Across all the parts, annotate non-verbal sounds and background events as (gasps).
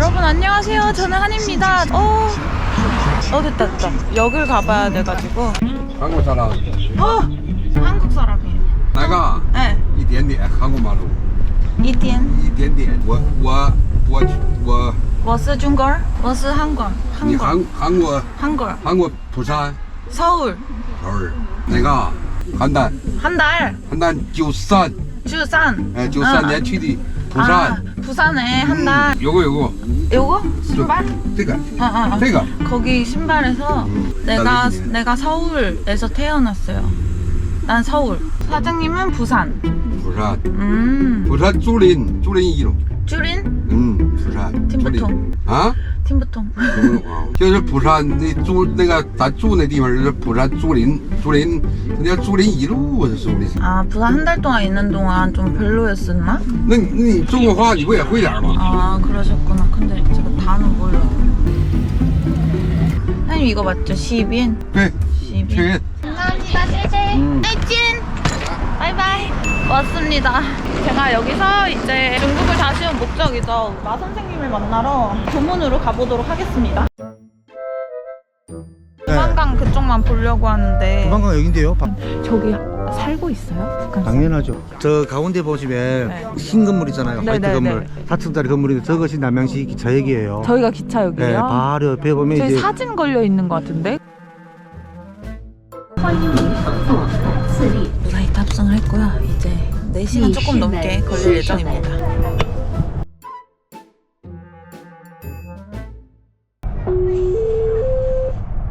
여러분 안녕하세요. 저는 한입니다. 어, 어 됐다 됐다. 역을 가봐야 돼가지고. 한국 사람 어, 한국 사람이에요. 내가 네, 一点点韩国马路 이디엔. 一点点我我我我 워스 중걸, 워스 한국, 你 한국, 韩韩国 한국, 韩国釜山 서울. 서울 내가 한단 한 달. 한단 93 주산. 哎93年去的 부산. 아, 부산에 한 달. 음, 요거 요거. 요거? 신발? 뜨가. 아, 아, 아. 뜨가. 거기 신발에서 내가 내가 서울에서 태어났어요. 난 서울. 사장님은 부산. 부산. 음. 부산 쫄인 쫄인 이름. 줄인? 음 부산. 팀부통. 아? 팀부통. 嗯啊就是釜山那住那个咱住那地方就是釜山竹林竹林那叫竹林一路是说的 아 부산 한 달 동안 있는 동안 좀 별로였었나? 那你那你中国话你不也会点吗？ 아 그러셨구나. 근데 제가 다는 몰라요. 사장님 이거 맞죠? 시빈? 对， 시빈. 确认。 감사합니다, 제제. 음. 찐. 바이바이. 왔습니다. 제가 여기서 이제 중국을 다시 온 목적이죠. 마 선생님을 만나러 교문으로 가보도록 하겠습니다. 조만간 그쪽만 보려고 하는데 조만간 여긴데요. 바- 저기 살고 있어요? 북한 사람? 당연하죠. 저 가운데 보시면 네. 흰 건물 있잖아요. 네, 화이트 네, 건물. 네. 4층짜리 건물인데 저것이 남양시 기차역이에요. 저희가 기차역이에요? 네, 바로 옆에 보면 저희 이제 사진 걸려 있는 것 같은데? 무사히 탑승을 했고요. 이제 4시간 조금 넘게 걸릴 예정입니다.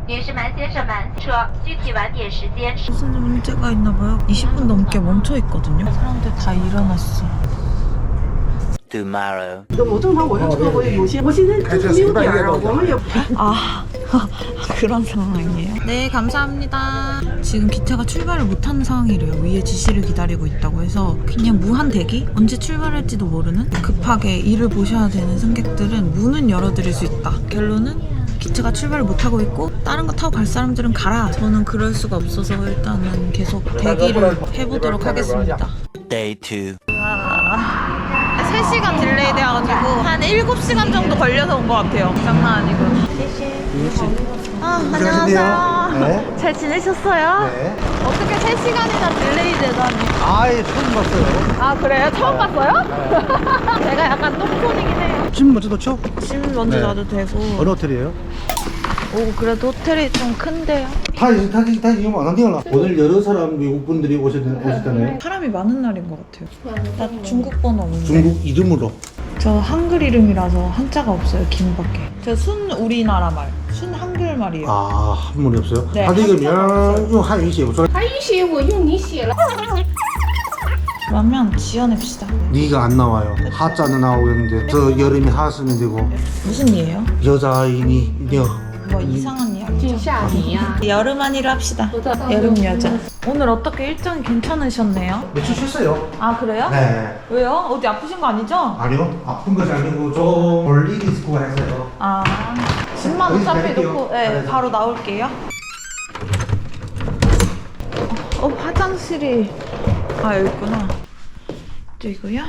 女士们、先生们，车具体晚点时间是。 무슨 문제가 있나 봐요. 20분 넘게 멈춰 있거든요. 사람들 다 일어났어. tomorrow. 我正常，我这车我也有些，我现在就是六点儿啊，我们也 아 그런 상황이에요? 네 감사합니다. 지금 기차가 출발을 못하는 상황이래요. 위에 지시를 기다리고 있다고 해서 그냥 무한 대기? 언제 출발할지도 모르는 급하게 일을 보셔야 되는 승객들은 문은 열어드릴 수 있다. 결론은 기차가 출발을 못하고 있고 다른 거 타고 갈 사람들은 가라. 저는 그럴 수가 없어서 일단은 계속 대기를 해보도록 하겠습니다. Day two. 아, 3시간 딜레이 돼가지고 한 7시간 정도 걸려서 온 것 같아요. 장난 아니고. 아, 안녕하세요. 네. (laughs) 잘 지내셨어요? 네. 어떻게 3시간이나 딜레이 되다니. 아예 처음 봤어요. 아, 그래요? 처음 봤어요? (laughs) 제가 약간 똥손이긴 해요. 집 먼저 넣죠? 짐 먼저 네. 놔도 되고. 어느 호텔이에요? 오, 그래도 호텔이 좀 큰데요? 다, 다, 다 이용 안 한대요. 오늘 여러 사람 외국 분들이 오셨, 오셨잖아요. 사람이 많은 날인 것 같아요. 나 중국 번호 없는데. 중국 이름으로. 저 한글 이름이라서 한자가 없어요, 김밖에. 저 순 우리나라 말, 순 한글 말이에요. 아, 한문이 없어요? 네, 다들 이거 한자가 없어요. 명, 용 한유写不出来.韩语写我用你写了。 그러면 지어냅시다. 니가 안 나와요. 하자는 나오겠는데 저 여름이 하 쓰면 되고 무슨 이에요? 여자이니 여. 뭐 이상한 이야기. 进夏你呀、 여름 한이로 합시다. 여름 여자. 오늘 어떻게 일정이 괜찮으셨네요? 며칠 쉬었어요? 아 그래요? 네. 왜요? 어디 아프신 거 아니죠? 아니요. 아픈 것이 아니고 저 볼일이 있고 해서요. 아 짐만 여기서 어차피 내릴게요. 놓고 네, 네. 바로 나올게요. 어 화장실이 아 여기 있구나. 저기고요.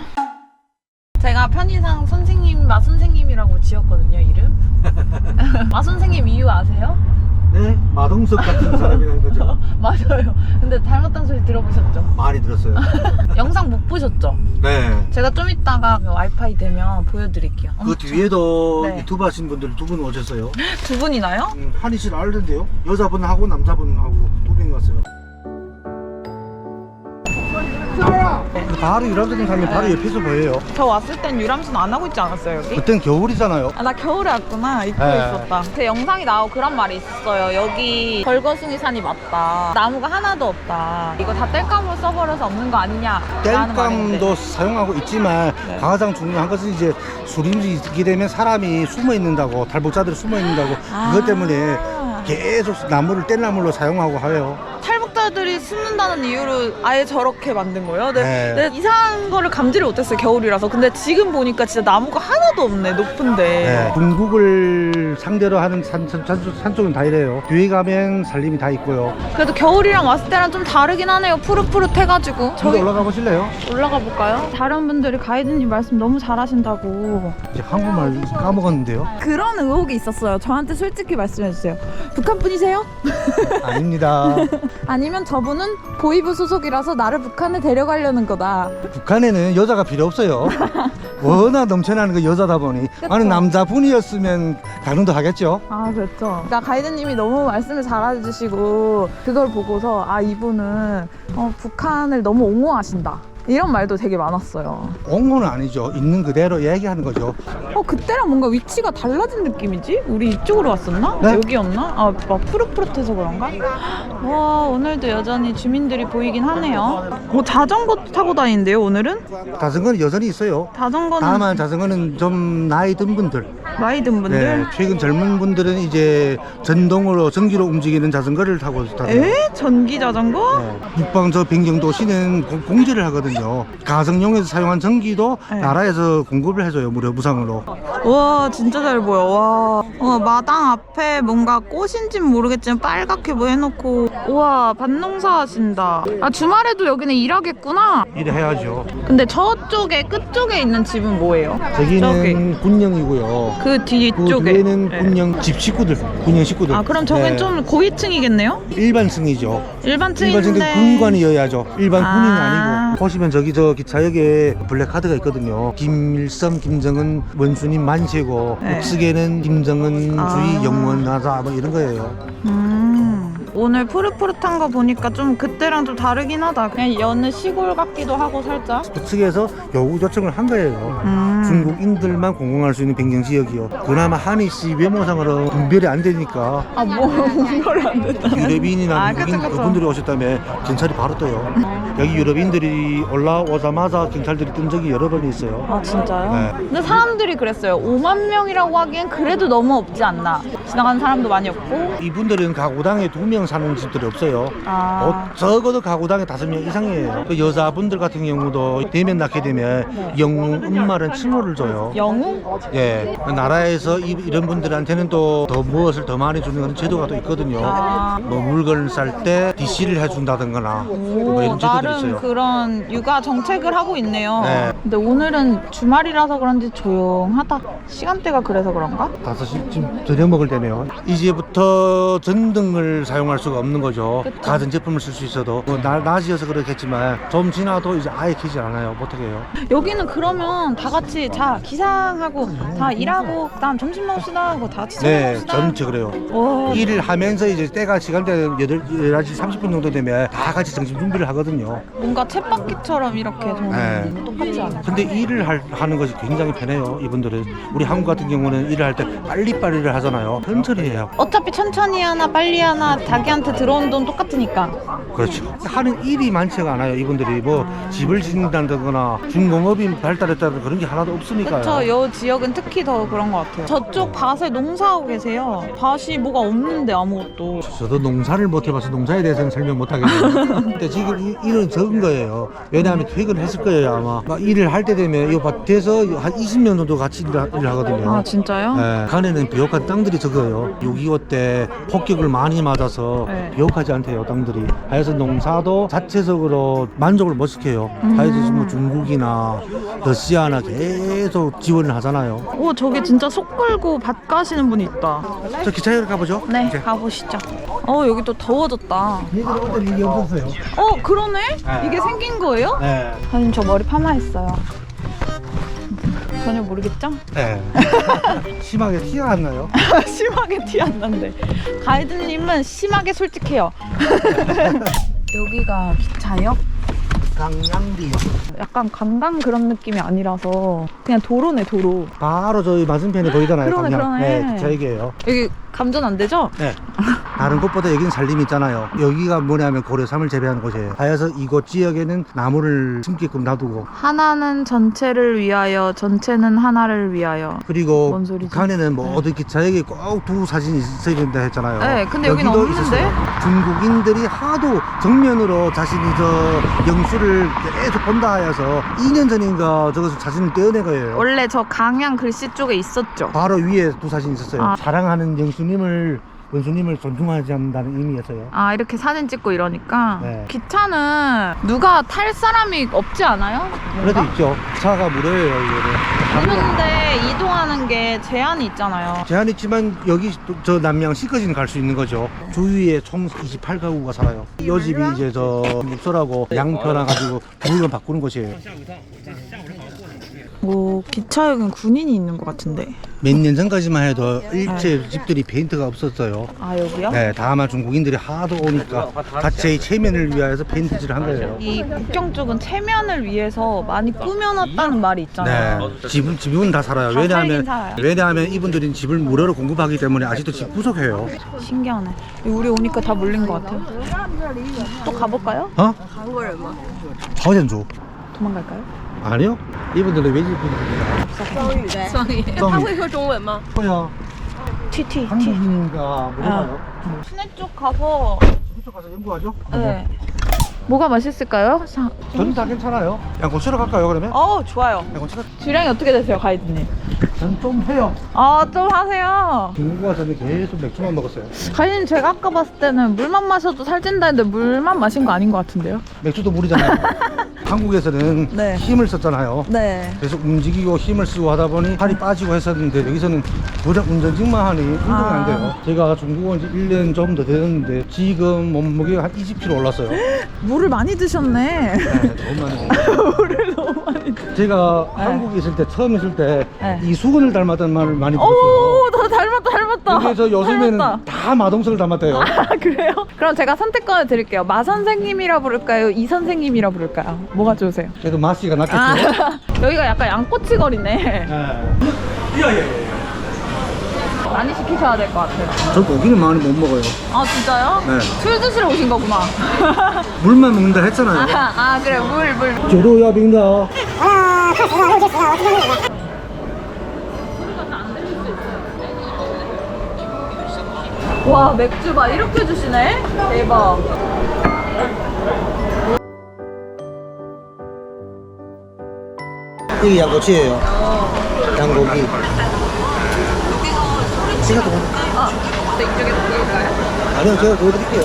제가 편의상 선생님 마 선생님이라고 지었거든요 이름. (laughs) 마 선생님 이유 아세요? 네. 마동석 같은 사람이라는 거죠. (laughs) 맞아요. 근데 닮았다는 소리 들어보셨죠? 많이 들었어요. (laughs) 영상 못 보셨죠? 네. 제가 좀 이따가 와이파이 되면 보여드릴게요. 그 뒤에도 네. 유튜브 하신 분들 두 분 오셨어요. 두 분이나요? 음, 한이 씨를 알던데요. 여자분 하고 남자분 하고 두 명이 왔어요. 바로 유람선 가면 바로 옆에서 보여요. 저 왔을 땐 유람선 안 하고 있지 않았어요 여기? 그땐 겨울이잖아요. 아, 나 겨울에 왔구나. 입고 네. 있었다. 제 영상이 나오고 그런 말이 있었어요. 여기 벌거숭이 산이 맞다. 나무가 하나도 없다. 이거 다 땔감으로 써버려서 없는 거 아니냐? 라는 말인데. 땔감도 사용하고 있지만 네. 가장 중요한 것은 이제 수림이 있게 되면 사람이 숨어 있는다고 달복자들이 숨어 있는다고 아. 그것 때문에 계속 나무를 뗀나무로 사용하고 하요. 초보자들이 숨는다는 이유로 아예 저렇게 만든 거예요? 네. 네. 네, 이상한 거를 감지를 못했어요 겨울이라서. 근데 지금 보니까 진짜 나무가 하나도 없네 높은데. 네. 중국을 상대로 하는 산, 산, 산, 산 쪽은 다 이래요. 뒤에 가면 살림이 다 있고요. 그래도 겨울이랑 왔을 때랑 좀 다르긴 하네요. 푸릇푸릇해가지고. 저기 올라가 보실래요? 올라가 볼까요? 다른 분들이 가이드님 말씀 너무 잘하신다고. 이제 한국말 까먹었는데요. 그런 의혹이 있었어요. 저한테 솔직히 말씀해 주세요. 북한 분이세요? 아닙니다. (laughs) 아니 면 저분은 보이부 소속이라서 나를 북한에 데려가려는 거다. 북한에는 여자가 필요 없어요. (laughs) 워낙 넘쳐나는 그 여자다 보니. 아니, 남자분이었으면 가능도 하겠죠. 아 그렇죠. 그러니까 가이드님이 너무 말씀을 잘해주시고 그걸 보고서 아 이분은 어, 북한을 너무 옹호하신다. 이런 말도 되게 많았어요. 옹호는 아니죠. 있는 그대로 얘기하는 거죠. 어 그때랑 뭔가 위치가 달라진 느낌이지? 우리 이쪽으로 왔었나? 네? 여기였나? 아 막 푸릇푸릇해서 그런가? 와 오늘도 여전히 주민들이 보이긴 하네요. 뭐 자전거 타고 다니는데요 오늘은? 자전거는 여전히 있어요. 자전거는 다만 자전거는 좀 나이 든 분들, 나이 든 분들? 네, 최근 젊은 분들은 이제 전동으로 전기로 움직이는 자전거를 타고 다녀요. 에? 전기 자전거? 네. 국방 저 변경 도시는 공- 공제를 하거든요. 가정용에서 사용한 전기도 네. 나라에서 공급을 해줘요 무료 무상으로. 와 진짜 잘 보여 와 어, 마당 앞에 뭔가 꽃인진 모르겠지만 빨갛게 뭐 해놓고 우와 밭농사 하신다 아 주말에도 여기는 일하겠구나 일을 해야죠. 근데 저쪽에 끝쪽에 있는 집은 뭐예요? 저기는 군영이고요. 그그 뒤쪽에 뒤에는 네. 군영 집 식구들, 군영 식구들. 아 그럼 저긴 네. 좀 고위층이겠네요? 일반층이죠. 일반층인데 일반층인데 군관이어야죠. 일반 아. 군인이 아니고. 보시면 저기 저 기차역에 블랙카드가 있거든요. 김일성, 김정은, 원수님 만세고 네. 북측에는 김정은 아. 주의 영원하다 뭐 이런 거예요. 음, 오늘 푸릇푸릇한 거 보니까 좀 그때랑 좀 다르긴 하다 그냥 여느 시골 같기도 하고 살짝 북측에서 요구 조청을 한 거예요. 음. 중국인들만 공공할 수 있는 변경 지역이요. 그나마 한이씨 외모상으로 분별이 안 되니까 아뭐 분별이 안 된다 유럽인이나 아, 미국인 그쵸, 그쵸. 그분들이 오셨다면 경찰이 바로 떠요. 여기 유럽인들이 올라오자마자 경찰들이 뜬 적이 여러 번 있어요. 아 진짜요? 네. 근데 사람들이 그랬어요 5만 명이라고 하기엔 그래도 너무 없지 않나 지나가는 사람도 많이 없고 이분들은 가구당에 두명 사는 집들이 없어요. 아 어, 적어도 가구당에 다섯 명 이상이에요. 그 여자분들 같은 경우도 대면 낳게 되면 영웅 음말은 칭호를 줘요. 영웅? 예, 나라에서 이, 런 분들한테는 또 더 무엇을 더 많이 주는 그런 제도가 또 있거든요. 아. 뭐 물건을 살 때 DC를 해준다든가 뭐오 이런 제도들이 나름 있어요. 그런 육아 정책을 하고 있네요 네. 근데 오늘은 주말이라서 그런지 조용하다 시간대가 그래서 그런가? 다섯 시쯤 저녁 먹을 때네요. 이제부터 전등을 사용할 수가 없는 거죠. 그쵸. 가전 제품을 쓸 수 있어도 뭐 날, 낮이어서 그렇겠지만 좀 지나도 이제 아예 켜지 않아요. 어떻게 해요? 여기는 그러면 다 같이 자 기상하고 다 일하고 그다음 점심 먹읍시다 하고 다 같이 저녁 네, 먹읍시다 전체 그래요. 오, 일을 하면서 이제 때가 시간대 8, 11시 30분 정도 되면 다 같이 점심 준비를 하거든요. 뭔가 쳇바퀴처럼 이렇게 도는 네. 똑같지 않아? 근데 일을 할- 하는 것이 굉장히 편해요. 이분들은 우리 한국 같은 경우는 일을 할 때 빨리빨리를 하잖아요. 천천히 해요. 어차피 천천히 하나 빨리 하나 자기한테 들어온 돈 똑같으니까 그렇죠. 하는 일이 많지가 않아요. 이분들이 뭐 집을 짓는다거나 중공업이 발달했다는 그런 게 하나도 없으니까요. 그쵸 요 지역은 특히 더 그런 것 같아요 저쪽 밭에 농사하고 계세요 밭이 뭐가 없는데 아무것도 저도 농사를 못 해봐서 농사에 대해서는 설명 못 하겠네요. (laughs) 근데 지금 이- 일은 적은 거예요. 왜냐하면 퇴근을 했을 거예요 아마. 막 일을 할 때 되면 이 밭에서 한 20년 정도 같이 일, 일 하거든요. 아 진짜요? 네, 간에는 비옥한 땅들이 적어요. 6.25 때 폭격을 많이 맞아서 네. 비옥하지 않대요, 땅들이. 하여튼 농사도 자체적으로 만족을 못 시켜요. 음. 하여튼 뭐 중국이나 러시아나 계속 지원을 하잖아요. 오 저기 진짜 속 끌고 밭 가시는 분이 있다 저 기차역으로 가보죠. 네 이제. 가보시죠 어 여기 또 더워졌다 얘들 오늘 일이 없었어요. 어 그러네? 네. 이게 생긴 거예요? 네. 사장님 저 머리 파마했어요 전혀 모르겠죠? 네. (laughs) 심하게 티가 안 나요. (laughs) 심하게 티 안 난대. 가이드님은 심하게 솔직해요. (laughs) 여기가 기차역? 강양리요. 약간 관광 그런 느낌이 아니라서 그냥 도로네 도로. 바로 저희 맞은편에 보이잖아요. 그러네, 강양. 그러네. 네, 기차역이에요. 여기 감전 안 되죠? 네. 다른 곳보다 여기는 살림이 있잖아요. 여기가 뭐냐면 고려삼을 재배하는 곳이에요. 하여서 이곳 지역에는 나무를 심게끔 놔두고 하나는 전체를 위하여, 전체는 하나를 위하여. 그리고 뭔 소리지? 북한에는 뭐 네. 어디 기차역에 꼭 두 사진이 있어야 된다 했잖아요. 네, 근데 여기는 여기도 없는데? 있었어요. 중국인들이 하도 정면으로 자신이 저 영수를 계속 본다 하여서 2년 전인가 저것을 사진을 떼어낸 거예요. 원래 저 강양 글씨 쪽에 있었죠. 바로 위에 두 사진 있었어요. 아. 사랑하는 영수 님을 원수님을 존중하지 않는다는 의미였어요. 아 이렇게 사진 찍고 이러니까 네. 기차는 누가 탈 사람이 없지 않아요? 그래도 뭔가? 있죠. 차가 무료예요, 이거는. 있는데 이동하는 게 제한이 있잖아요. 제한 있지만 여기 또- 저 남양 시까지는 갈 수 있는 거죠. 주위에 총 28가구가 살아요. 요 집이 이제 저 육설하고 양편화 가지고 물건 바꾸는 곳이에요. 뭐 기차역은 군인이 있는 것 같은데. 몇 년 전까지만 해도 일체 집들이 페인트가 없었어요. 아 여기요? 네, 다만 중국인들이 하도 오니까 자체의 체면을 위하여서 페인트질을 한 거예요. 이 북경 쪽은 체면을 위해서 많이 꾸며놨다는 말이 있잖아요. 네, 집은 집은 다 살아요. 다 왜냐하면 살긴 살아요. 왜냐하면 이분들은 집을 무료로 공급하기 때문에 아직도 집 구속해요. 신기하네. 우리 오니까 다 몰린 것 같아요. 또 가볼까요? 어? 화전조 도망갈까요? 아니요? 이분들은 외지 분들이라. 双语，他会说中文吗？ 뭐야? TT T. 한국인인가 물어봐요. 시내 쪽 가서 이쪽 가서 연구하죠. 네. 뭐가 맛있을까요? 사... 저는 다 괜찮아요. 양고추로 갈까요 그러면? 어 좋아요. 양고추가 주량이 어떻게 되세요, 가이드님? 전좀 해요. 아 좀 하세요. 중국과 저는 계속 맥주만 먹었어요. 가이드님 제가 아까 봤을 때는 물만 마셔도 살찐다 했는데 물만 마신 거 아닌 것 같은데요? 맥주도 물이잖아요. (laughs) 한국에서는 네. 힘을 썼잖아요. 네. 계속 움직이고 힘을 쓰고 하다 보니 살이 빠지고 했었는데 여기서는 무작 운전직만 하니 운동이 아. 안 돼요. 제가 중국 온지 1년 좀더 됐는데 지금 몸무게가 한 20kg 올랐어요. 네, (gasps) 물을 많이 드셨네. 너무 많이. (laughs) 물을 너무 많이 드... 제가 네. 한국에 있을 때 처음 있을 때 네. 이수근을 닮았다는 말을 많이 들었어요. 오, 나 닮았다, 닮았다. 그래서 요즘에는 닮았다. 다 마동석을 닮았대요. 아, 그래요? 그럼 제가 선택권을 드릴게요. 마 선생님이라 부를까요? 이 선생님이라 부를까요? 뭐가 좋으세요? 그래도 마씨가 낫겠죠. 아, (laughs) 여기가 약간 양꼬치 거리네. 네. 예예예. 많이 시키셔야 될 것 같아요. 저 고기는 많이 못 먹어요. 아, 진짜요? 네. 술 드시러 오신 거구나. (laughs) 물만 먹는다 했잖아요. 아, 아, 그래, 물, 물. 九度要冰的哦。 와, 맥주 봐. 이렇게 주시네? 대박. 이게 양꼬치예요. 양고기. 제가 더 아, 이쪽에 보일까요? 아니요, 제가 보여드릴게요.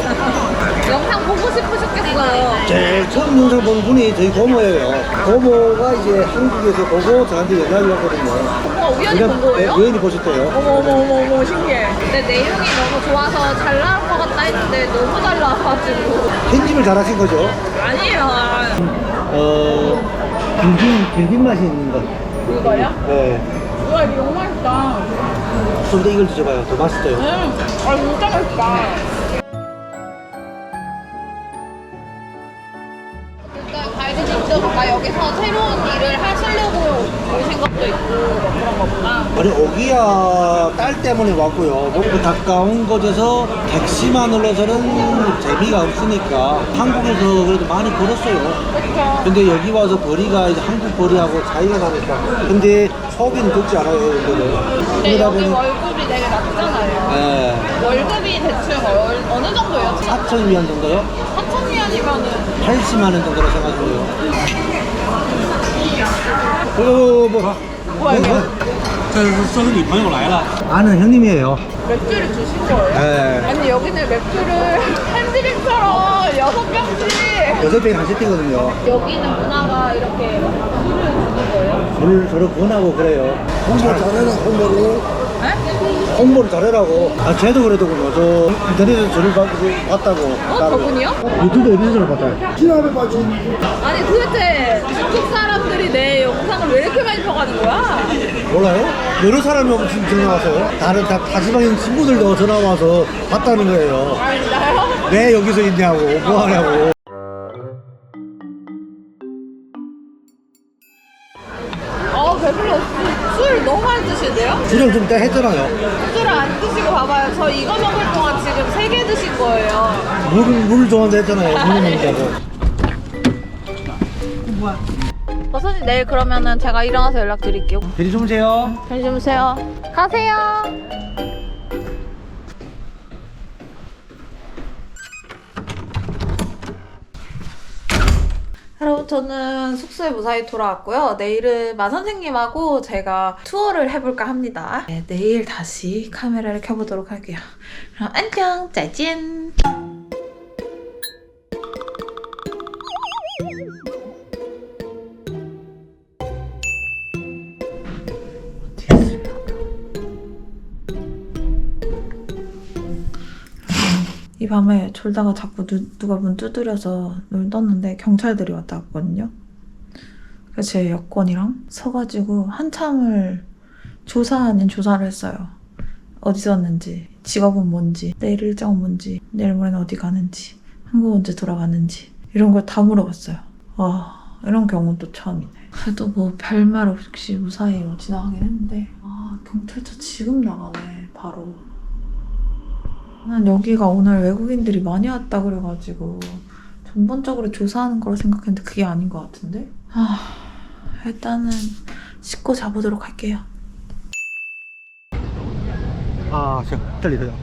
(laughs) 영상 보고 싶으셨겠어요. 제일 처음 영상 본 분이 저희 고모예요. 고모가 이제 한국에서 보고 저한테 연락이 왔거든요. 어, 우연히 본 거예요? 우연히 보셨대요. 어머, 어머, 어머, 어머, 신기해. 근데 내용이 너무 좋아서 잘 나올 것 같다 했는데 너무 잘 나와가지고. 편집을 잘하신 거죠? 아니에요. 어, 길긴, 길긴 맛이 있는 거. 이거요? 네. 우와, 이거 너무 맛있다. 좀 더 이걸 드셔봐요. 더 맛있어요. 음, 아, 진짜 맛있다. 새로운 일을 하시려고 오신 것도 있고 뭐 그런 거구나. 아니 오기야 딸 때문에 왔고요. 너무 가까운 곳에서 택시만으로서는 재미가 없으니까 한국에서 그래도 많이 걸었어요. 그렇죠. 근데 여기 와서 거리가 이제 한국 거리하고 차이가 나니까. 근데 소비는 적지 않아요, 여기는. 근데 그러다 여기 보니 월급이 되게 낮잖아요. 네. 월급이 대충 얼, 어느 정도예요? 4천 위안 정도요? 4천 위안이면은 80만 원 정도로 생각해요. 오, 뭐라? 뭐야, 이거? 소스 이번에 올라야 아는 형님이에요. 맥주를 주신 거예요? 네. 아니, 여기는 맥주를 (laughs) 캔드링처럼 여섯 병씩. 여섯 병이 같이 뛰거든요. 여기는 문화가 이렇게 술을 주는 거예요? 저를, 저를 권하고 그래요. 홍보 잘하는 홍보를. 네? 홍보를 잘해라고. 아 쟤도 그러더군요. 저 인터넷에서 저를 봤, 봤다고. 어? 따로. 저분이요? 유튜브 어디서 저를 봤다요? 지나를 봐지. 아니 도대체 중국 사람들이 내 영상을 왜 이렇게 많이 펴가는 거야? 몰라요? 여러 사람이 지금 전화 왔어요. 다른 다 타지방인 친구들도 전화 와서 봤다는 거예요. 아 진짜요? 왜 여기서 있냐고, 뭐 하냐고. 많이 드시는데요? 주량 좀 이따 했잖아요. 술을 안 드시고 봐봐요. 저 이거 먹을 동안 지금 세 개 드신 거예요. 물, 물 좋아한다 했잖아요. 물 먹자고. 버섯님 내일 그러면은 제가 일어나서 연락 드릴게요. 대리 주무세요. 잘 주무세요. 가세요. 여러분 저는 숙소에 무사히 돌아왔고요. 내일은 마 선생님하고 제가 투어를 해볼까 합니다. 네, 내일 다시 카메라를 켜보도록 할게요. 그럼 안녕, 짜잔. 이 밤에 졸다가 자꾸 누, 누가 문 두드려서 눈을 떴는데 경찰들이 왔다 갔거든요. 그래서 제 여권이랑 서가지고 한참을 조사 아닌 조사를 했어요. 어디서 왔는지, 직업은 뭔지, 내일 일정은 뭔지, 내일 모레는 어디 가는지, 한국 언제 돌아가는지 이런 걸 다 물어봤어요. 아 이런 경우는 또 처음이네. 그래도 뭐 별말 없이 무사히 뭐 지나가긴 했는데 아 경찰차 지금 나가네 바로. 난 여기가 오늘 외국인들이 많이 왔다 그래가지고 전반적으로 조사하는 거라 생각했는데 그게 아닌 것 같은데? 아, 일단은 씻고 자보도록 할게요. 아, 저, 떨리세요.